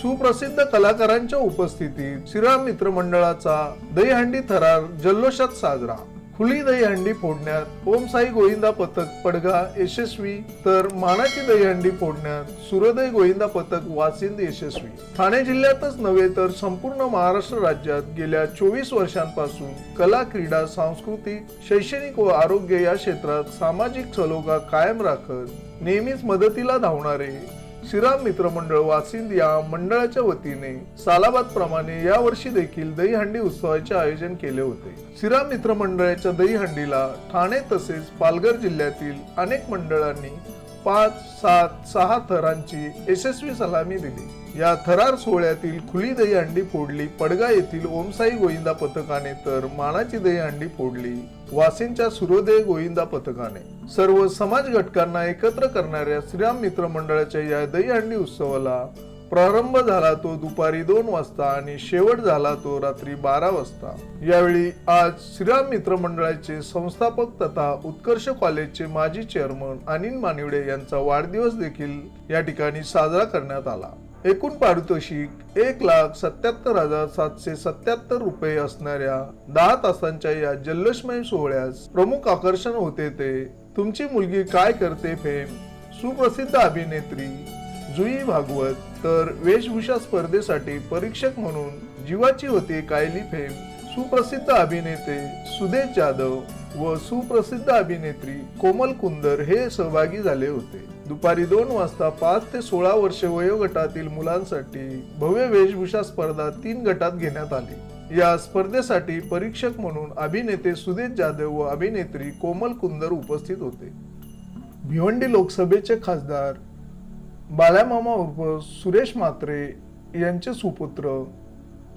सुप्रसिद्ध कलाकारांच्या उपस्थितीत श्रीराम मित्र मंडळाचा दहीहंडी थरार जल्लोषात साजरा. खुली दहीहंडी फोडण्यात ओम साई गोविंदा पथक पडगा यशस्वी तर मानाची दहीहंडी फोडण्यात सूर्योदय गोविंदा पथक वासिंद यशस्वी. ठाणे जिल्ह्यातच नव्हे तर संपूर्ण महाराष्ट्र राज्यात गेल्या चोवीस वर्षांपासून कला क्रीडा सांस्कृतिक शैक्षणिक व आरोग्य या क्षेत्रात सामाजिक सलोखा कायम राखत नेहमीच मदतीला धावणारे श्रीराम मित्र मंडळ वासिंद या मंडळाच्या वतीने सालाबाद प्रमाणे या वर्षी देखील दहीहंडी उत्सवाचे आयोजन केले होते. श्रीराम मित्र मंडळाच्या दहीहंडीला ठाणे तसेच पालघर जिल्ह्यातील अनेक मंडळांनी पाच सात सहा थरांची यशस्वी सलामी दिली. या थरार सोहळ्यातील खुली दहीहंडी फोडली. पडगा येथील ओमसाई गोविंदा पथकाने तर मानाची दहीहंडी फोडली. वासिंच्या सूर्योदय गोविंदा पथकाने. सर्व समाज घटकांना एकत्र करणाऱ्या श्रीराम मित्र मंडळाच्या या दहीहंडी उत्सवाला प्रारंभ झाला तो दुपारी दोन वाजता आणि शेवट झाला तो रात्री बारा वाजता. यावेळी आज श्रीराम मित्र मंडळाचे संस्थापक तथा उत्कर्ष कॉलेजचे माजी चेअरमन अनिल मानिवडे यांचा वाढदिवस देखील या ठिकाणी साजरा करण्यात आला. एकूण पारितोषिक एक लाख सत्याहत्तर हजार सातशे सत्याहत्तर रुपये असणाऱ्या दहा तासांच्या या जल्लोषमय सोहळ्यास प्रमुख आकर्षण होते ते. तुमची मुलगी काय करते फेम? सुप्रसिद्ध अभिनेत्री जुई भागवत तर वेशभूषा स्पर्धेसाठी परीक्षक म्हणून जीवाची होती कायली फेम. सुप्रसिद्ध अभिनेते सुदेश जाधव व सुप्रसिद्ध अभिनेत्री कोमल कुंदर हे सहभागी झाले होते. दुपारी दोन वाजता पाच ते सोळा वर्षे वयोगटातील मुलांसाठी भव्य वेशभूषा स्पर्धा तीन गटात घेण्यात आली. या स्पर्धेसाठी परीक्षक म्हणून अभिनेते सुदेश जाधव व अभिनेत्री कोमल कुंदर उपस्थित होते. भिवंडी लोकसभेचे खासदार बाळ्यामामा उर्फ सुरेश म्हात्रे यांचे सुपुत्र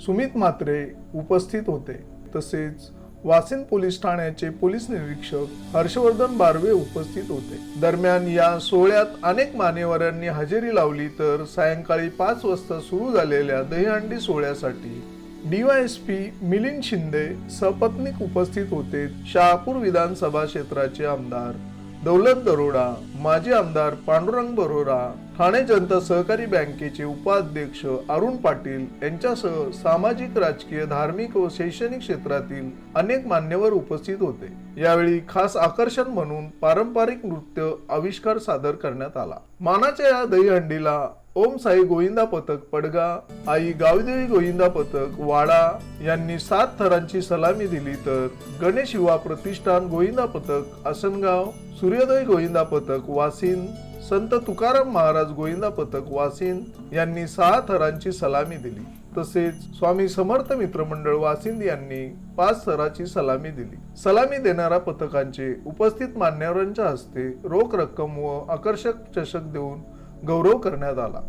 सुमित म्हात्रे उपस्थित होते. तसेच वासिन पोलीस ठाण्याचे पोलीस निरीक्षक हर्षवर्धन बारवे उपस्थित होते. दरम्यान या सोहळ्यात अनेक मान्यवरांनी हजेरी लावली तर सायंकाळी पाच वाजता सुरू झालेल्या दहीहंडी सोहळ्यासाठी डीवायएसपी मिलिंद शिंदे सपत्नीक उपस्थित होते. शहापूर विधानसभा क्षेत्राचे आमदार दौलत दरोडा माजी आमदार पांडुरंग बरोरा ठाणे जनता सहकारी बँकेचे उपाध्यक्ष अरुण पाटील यांच्यासह सामाजिक राजकीय धार्मिक व शैक्षणिक क्षेत्रातील अनेक मान्यवर उपस्थित होते. यावेळी खास आकर्षण म्हणून पारंपरिक नृत्य आविष्कार सादर करण्यात आला. मानाच्या या दहीहंडीला ओम साई गोविंदा पथक पडगा आई गावदेवी गोविंदा पथक वाडा यांनी सात थरांची सलामी दिली तर गणेश युवा प्रतिष्ठान गोविंदा पथक आसनगाव सूर्योदय गोविंदा पथक वासिन संत तुकाराम महाराज गोविंदा पथक वासिन यांनी सहा थरांची सलामी दिली. तसेच स्वामी समर्थ मित्र मंडळ वासिंद यांनी पाच थराची सलामी दिली. सलामी देणाऱ्या पथकांचे उपस्थित मान्यवरांच्या हस्ते रोख रक्कम व आकर्षक चषक देऊन गौरव करण्यात आला.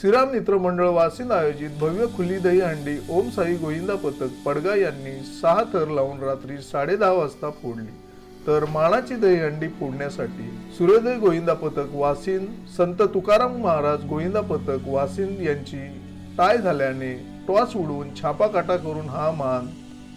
श्रीराम मित्र मंडळ वासिंद आयोजित भव्य खुली दहीहंडी ओम साई गोविंदा पथक पडगा यांनी सहा थर लावून रात्री साडे दहा वाजता फोडली. तर मानाची दहीहंडी फोडण्यासाठी सूर्योदय गोविंदा पथक वासिन संत तुकाराम महाराज गोविंदा पथक वासिन यांची टाय झाल्याने टॉस उडवून छापाकाटा करून हा मान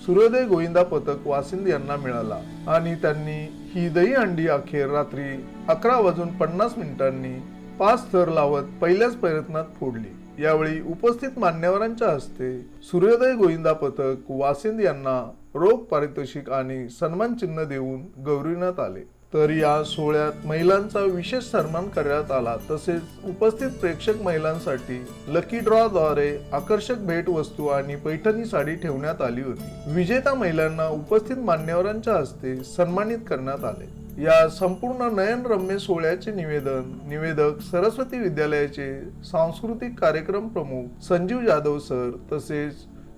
सूर्योदय गोविंदा पथक वासिंद यांना मिळाला. आणि त्यांनी ही दहीहंडी अखेर रात्री अकरा वाजून पन्नास मिनिटांनी पाच थर लावत पहिल्याच प्रयत्नात फोडली. यावेळी उपस्थित मान्यवरांच्या हस्ते सूर्योदय गोविंदा पथक वासिंद यांना रोख पारितोषिक आणि सन्मान चिन्ह देऊन गौरविण्यात आले. तर या सोहळ्यात महिलांचा विशेष सन्मान करण्यात आला. तसेच उपस्थित प्रेक्षक महिलांसाठी लकी ड्रॉद्वारे आकर्षक भेट वस्तू आणि पैठणी साडी ठेवण्यात आली होती. विजेता महिलांना उपस्थित मान्यवरांच्या हस्ते सन्मानित करण्यात आले. या संपूर्ण नयनरम्य सोहळ्याचे निवेदन निवेदक सरस्वती विद्यालयाचे सांस्कृतिक कार्यक्रम प्रमुख संजीव जाधव सर तसेच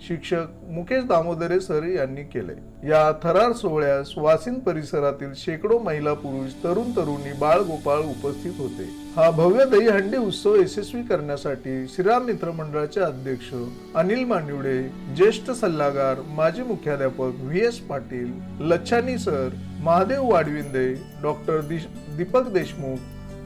शिक्षक मुकेश दामोदरे सर यांनी केले. या थरार सोहळ्यास वासिन परिसरातील शेकडो महिला पुरुष तरुण तरुणी बाळ गोपाळ उपस्थित होते. हा भव्य दहीहंडी उत्सव यशस्वी करण्यासाठी श्रीराम मित्र मंडळाचे अध्यक्ष अनिल मांडिवडे ज्येष्ठ सल्लागार माजी मुख्याध्यापक V S Patil Lachhani sir Mahadev Wadvinde doctor Deepak Deshmukh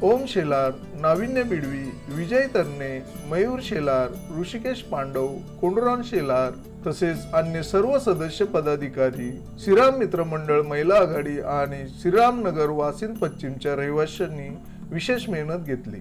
Om Shelar Navinya Bidvi Vijay तरणे मयूर शेलार ऋषिकेश पांडव कोंडुरान शेलार तसेच अन्य सर्व सदस्य पदाधिकारी श्रीराम मित्र मंडळ महिला आघाडी आणि श्रीरामनगर वासिन पश्चिमच्या रहिवाशांनी विशेष मेहनत घेतली.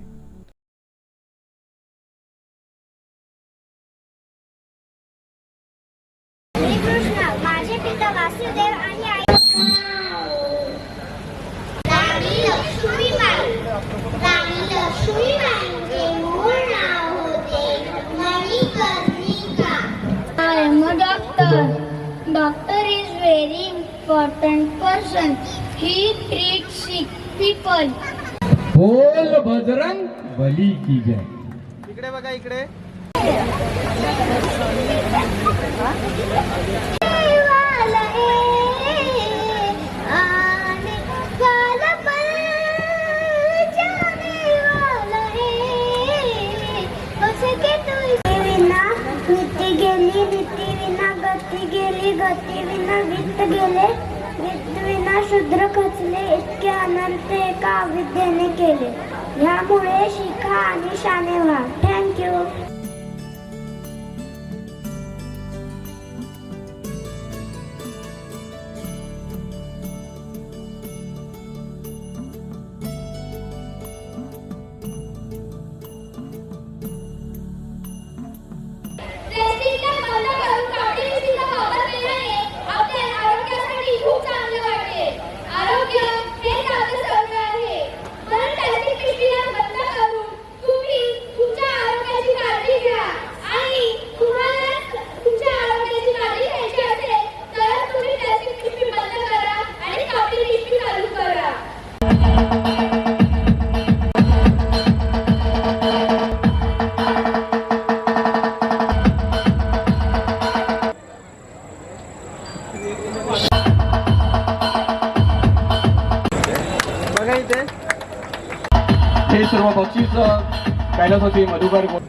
Person. He treats sick people. बोल बजरंग बली की जय इकडे बघा इकडे देवाला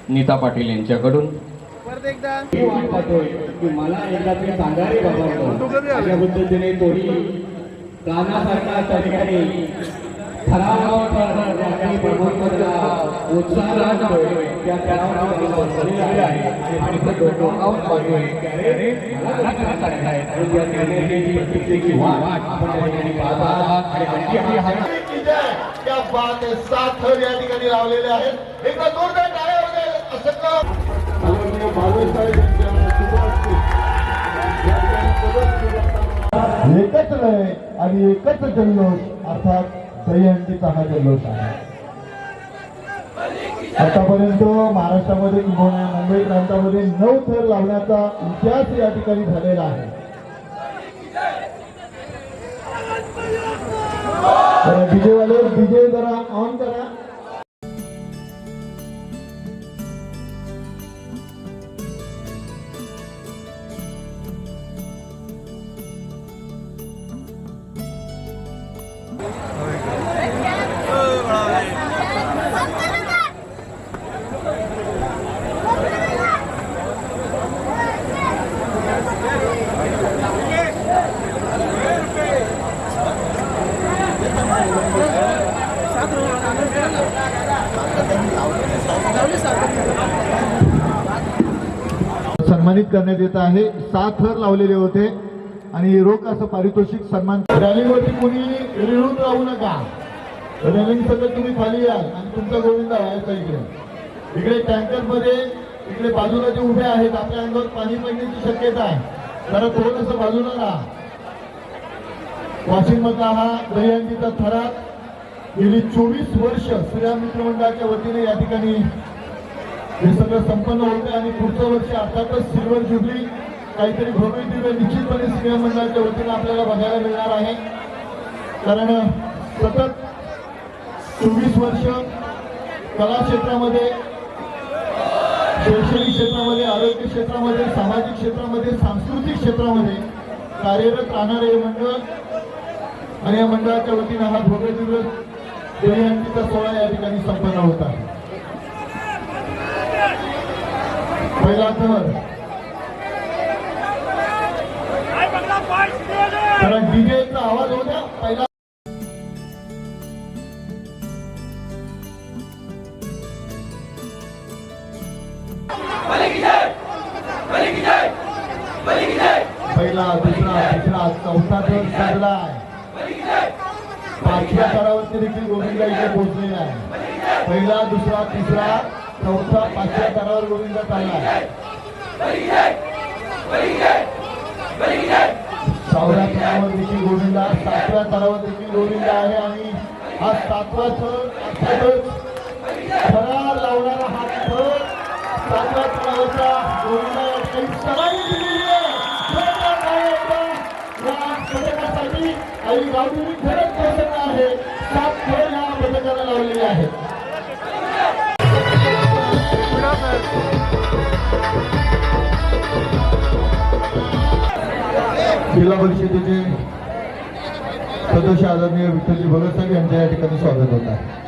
नीता पाटील यांच्याकडून. परत एकदा मी वाट पाहतोय की मला एकदा तरी सांगा रे बाबा. अशा पद्धतीने तोही कानासारखा त्या ठिकाणी या ठिकाणी लावलेले आहेत एकदा जोरदार टाळ्या एकच लय आणि एकच जल्लोष अर्थात दहीहंडीचा हा जल्लोष आहे. आतापर्यंत महाराष्ट्रामध्ये किंवा मुंबई प्रांतामध्ये नऊ थर लावण्याचा इतिहास या ठिकाणी झालेला आहे. जरा डीजे डीजे जरा ऑन करा. सन्मानित करण्यात येत आहे. सात थर लावलेले होते आणि रोख असं पारितोषिक सन्मान रॅलीवरती कोणी रिळून राहू नका. रनिंग सगळं तुम्ही खाली याल आणि तुमचा गोविंद व्हायचा इकडे. इकडे टँकरमध्ये इकडे बाजूला जे उभे आहेत आपल्या अंगावर पाणी पडण्याची शक्यता आहे. जरा थोडस बाजूला राहा. वाशिम मधला हा दहीहंडीचा थरार गेली चोवीस वर्ष श्रीराम मित्र मंडळाच्या वतीने या ठिकाणी हे सगळं संपन्न होते आणि पुढचं वर्ष अर्थातच सिल्वर जुबली. काहीतरी भव्य दिव्य निश्चितपणे श्रीराम मंडळाच्या वतीने आपल्याला बघायला मिळणार आहे. कारण सतत चोवीस वर्ष कला क्षेत्रामध्ये शैक्षणिक क्षेत्रामध्ये आरोग्य क्षेत्रामध्ये सामाजिक क्षेत्रामध्ये सांस्कृतिक क्षेत्रामध्ये कार्यरत राहणारे हे मंडळ आणि या मंडळाच्या वतीनं हा भव्य दिवस दहीहंडीचा सोहळा या ठिकाणी संपन्न होत पहिला तर कारण डीजेचा आवाज होता पहिला पहिला दुसरा तिसरा चौथा तर साजला आहे पाचव्या तरावरती देखील गोविंदा इथे पोहोचलेला आहे. पहिला दुसरा तिसरा चौथा पाचव्या तरावर गोविंदा चालला आहे सहाव्या स्तरावर देखील गोविंदा सातव्या स्तरावर देखील गोविंदा आहे आणि हा सातवा सण अर्थातच थरार लावणारा हा सण सातव्या गोविंदा या ठिकाणी पथकासाठी आणि गावकरी खरंच प्रसन्न आहे. सात खेळ या पथकाला लावलेले आहेत. जिल्हा परिषदेचे सदस्य आदरणीय विठ्ठलजी भगत साहेब यांच्या या ठिकाणी स्वागत होत आहे.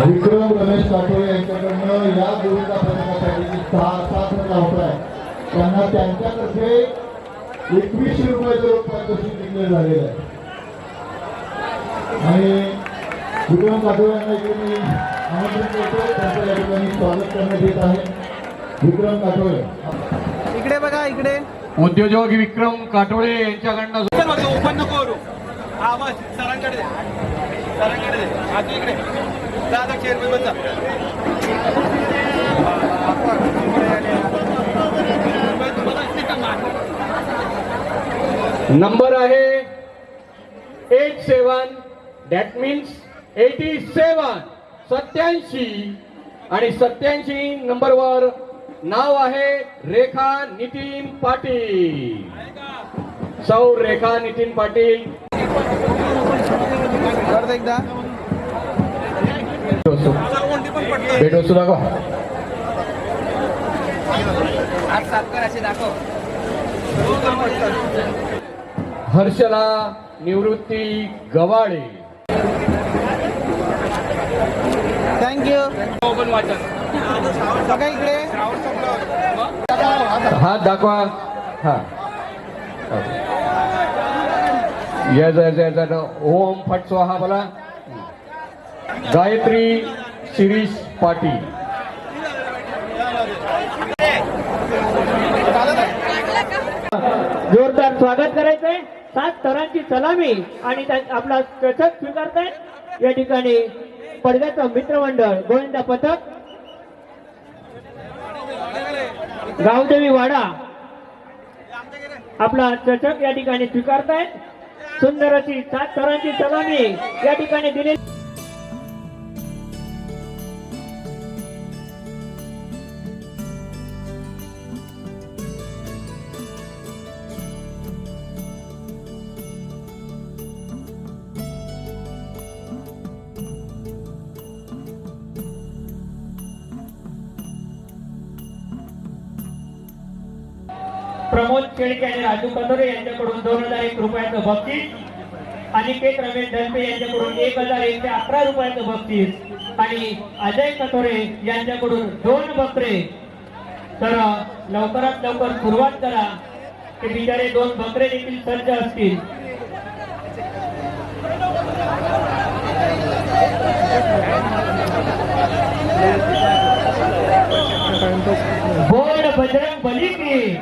विक्रम रमेश काटोळे यांच्याकडनं या गोविंदा पथकासाठी सहा सात रन लावत आहे त्यांना त्यांच्यातर्फे एकवीसशे रुपयाचं रोख पारितोषिक झालेलं आहे. आणि विक्रम यांना इकडे मी आमंत्रण करतो त्यांचं या ठिकाणी स्वागत करण्यात येत आहे. विक्रम काटोळे इकडे बघा इकडे. उद्योजक विक्रम काटोळे यांच्याकडनं ओपन नको करू. हा बस सरांकडे दे. सरांकडे इकडे. नंबर आहे eight seven. That means eighty seven सत्याऐंशी. आणि सत्याऐंशी नंबरवर नाव आहे रेखा नितीन पाटील. सौ रेखा नितीन पाटील. एकदा. भेटो असे दाखव. हर्षला निवृत्ती गवाळे. थँक्यू इकडे. हात दाखवा. हा. या जा जा जा ओम फट स्वाहा बोला. गायत्री शिरीष पाटील. जोरदार स्वागत करायचंय. सात थरांची सलामी आणि आपला चषक स्वीकारतायत. या ठिकाणी पडद्याचं मित्रमंडळ गोविंदा पथक गावदेवी वाडा आपला चषक या ठिकाणी स्वीकारतायत. सुंदर अशी सात थरांची सलामी या ठिकाणी दिलेली प्रमोद आणि राजू कदोरे यांच्याकडून दोन हजार एक रुपयाचं बक्षीस अनिकेत रमेश दलपे यांच्याकडून एक हजार एकशे अकरा रुपयाचं बक्षीस आणि अजय कथोरे यांच्याकडून दोन बकरे. तर लवकरात लवकर सुरुवात करा. ते बिचारे दोन बकरे देखील सज्ज असतील. बोर्ड बजरंग बली की.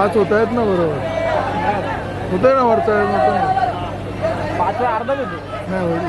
पाच होत आहेत ना बरोबर. होतंय ना वरचा होतं पाच अर्धा होतो नाही होईल.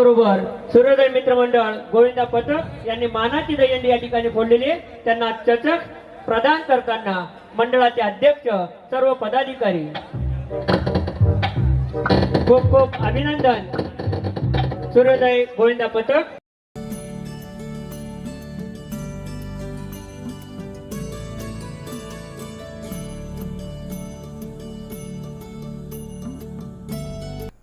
त्याचबरोबर सूर्योदय मित्रमंडळ गोविंदा पथक यांनी मानाची दयंडी या ठिकाणी फोडलेली आहे. त्यांना चचक प्रदान करताना मंडळाचे अध्यक्ष सर्व पदाधिकारी. खूप खूप अभिनंदन. सूर्योदय गोविंदा पथक